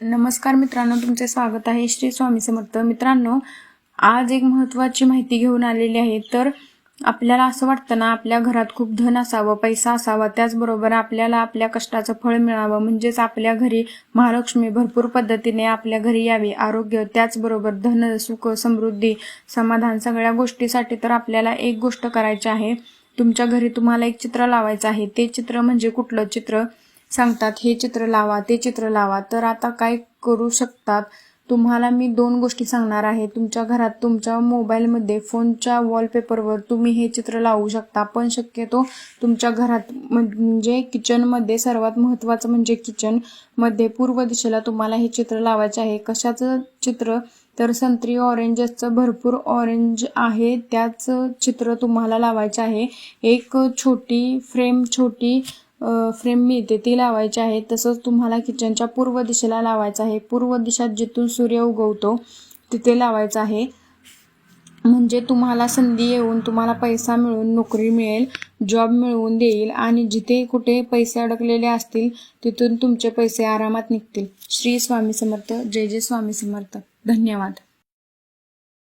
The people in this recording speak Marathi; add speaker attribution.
Speaker 1: नमस्कार मित्रांनो तुमचे स्वागत आहे श्री स्वामी समर्थ. मित्रांनो आज एक महत्त्वाची माहिती घेऊन आलेली आहे. तर आपल्याला असं वाटतं ना आपल्या घरात खूप धन असावं पैसा असावा त्याचबरोबर आपल्याला आपल्या कष्टाचं फळ मिळावं म्हणजेच आपल्या घरी महालक्ष्मी भरपूर पद्धतीने आपल्या घरी यावी आरोग्य त्याचबरोबर धन सुख समृद्धी समाधान सगळ्या गोष्टीसाठी तर आपल्याला एक गोष्ट करायची आहे. तुमच्या घरी तुम्हाला एक चित्र लावायचं आहे. ते चित्र म्हणजे कुठलं चित्र? सांगतात हे चित्र लावा ते चित्र लावा. तर आता काय करू शकतात? तुम्हाला मी दोन गोष्टी सांगणार आहे. तुमच्या घरात तुमच्या मोबाईलमध्ये फोनच्या वॉलपेपरवर तुम्ही हे चित्र लावू शकता. पण शक्यतो तुमच्या घरात म्हणजे किचनमध्ये सर्वात महत्त्वाचं म्हणजे किचनमध्ये पूर्व दिशेला तुम्हाला हे चित्र लावायचे आहे. कशाचं चित्र? तर संत्री ऑरेंजचं भरपूर ऑरेंज आहे. त्याच चित्र तुम्हाला लावायचे आहे. एक छोटी फ्रेम छोटी फ्रेम मिळते ती लावायची आहे. तसंच तुम्हाला किचनच्या पूर्व दिशेला लावायचं आहे. पूर्व दिशात जिथून सूर्य उगवतो तिथे लावायचं आहे. म्हणजे तुम्हाला संधी येऊन तुम्हाला पैसा मिळून नोकरी मिळेल जॉब मिळवून देईल आणि जिथे कुठे पैसे अडकलेले असतील तिथून तुमचे पैसे आरामात निघतील. श्री स्वामी समर्थ. जय जय स्वामी समर्थ. धन्यवाद.